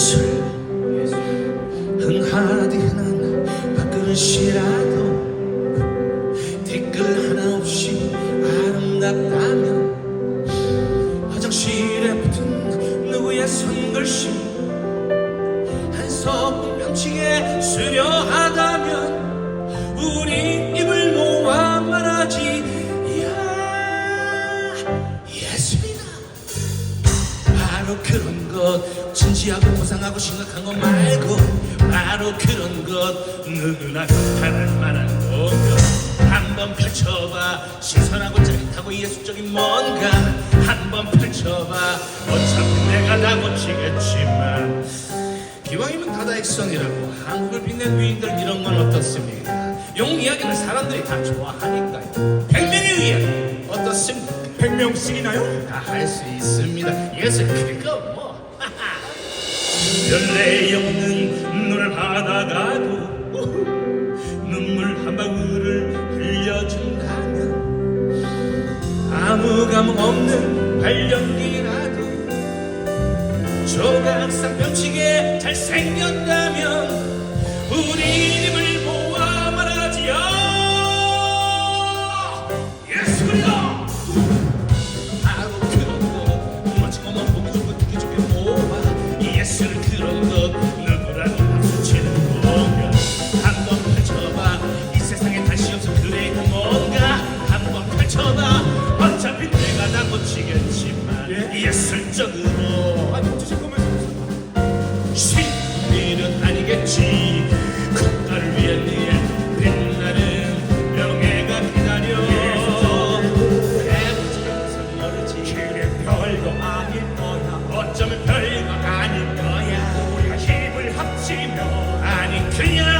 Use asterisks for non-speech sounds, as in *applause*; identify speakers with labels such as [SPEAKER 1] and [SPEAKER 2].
[SPEAKER 1] 예술. 흥하디 흔한 밥그릇이라도 댓글 하나 없이 아름답다면 화장실에 붙은 누구의 손글씨 한 소품 명치게 수려하다면 우리 입을 모아 말하지. 야 예술이다 바로 그런 것. 진지하고 고상하고 심각한 것 말고 바로 그런 것. 누구나 감탄할 만한 것 한번 펼쳐봐. 신선하고 짜릿하고 예술적인 뭔가. 한번 펼쳐봐. 어차피 내가 다 고치겠지만. 기왕이면 다다익선이라고 한국을 빛낸 위인들 이런 건 어떻습니까? 용 이야기는 사람들이 다 좋아하니까요. 백명의 이야기 어떻습니까?
[SPEAKER 2] 백명씩이나요?
[SPEAKER 1] 다 할 수 있습니다. 예술 그거 뭐. *laughs* 연례 없는 눈을 받아가도 눈물 한 방울을 흘려준다면 아무 감흥 없는 발연기라도 조각상 펼치게 잘생겼다면 우리 일은 아니겠지. 국가를 위한 일 빛나는 명예가 기다려. 모르지
[SPEAKER 2] 그래 별거 아닐 거야.
[SPEAKER 1] 어쩌면 별거 아닐 거야.
[SPEAKER 2] 우리가 힘을 합치면
[SPEAKER 1] 아니 그냥